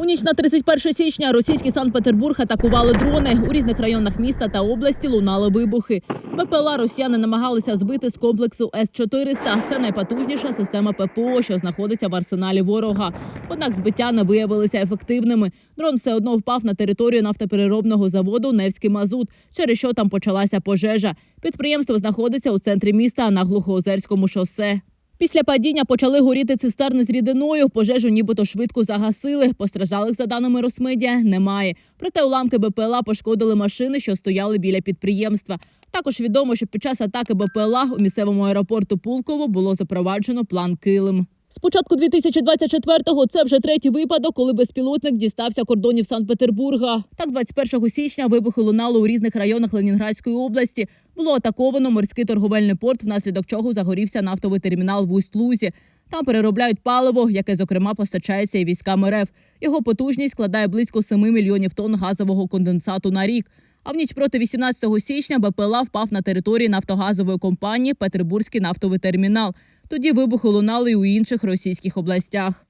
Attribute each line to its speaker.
Speaker 1: У ніч на 31 січня російський Санкт-Петербург атакували дрони. У різних районах міста та області лунали вибухи. БПЛА росіяни намагалися збити з комплексу С-400. Це найпотужніша система ППО, що знаходиться в арсеналі ворога. Однак збиття не виявилися ефективними. Дрон все одно впав на територію нафтопереробного заводу Невський Мазут, через що там почалася пожежа. Підприємство знаходиться у центрі міста на Глухоозерському шосе. Після падіння почали горіти цистерни з рідиною. Пожежу нібито швидко загасили. Постраждалих, за даними Росмедіа, немає. Проте уламки БПЛА пошкодили машини, що стояли біля підприємства. Також відомо, що під час атаки БПЛА у місцевому аеропорту Пулково було запроваджено план Килим. З початку 2024-го це вже третій випадок, коли безпілотник дістався кордонів Санкт-Петербурга. Так, 21 січня вибухи лунали у різних районах Ленінградської області. Було атаковано морський торговельний порт, внаслідок чого загорівся нафтовий термінал в Усть-Лузі. Там переробляють паливо, яке зокрема постачається і військам РФ. Його потужність складає близько 7 мільйонів тонн газового конденсату на рік. А в ніч проти 18 січня БПЛА впав на території нафтогазової компанії Петербурзький нафтовий термінал. Тоді вибухи лунали й у інших російських областях.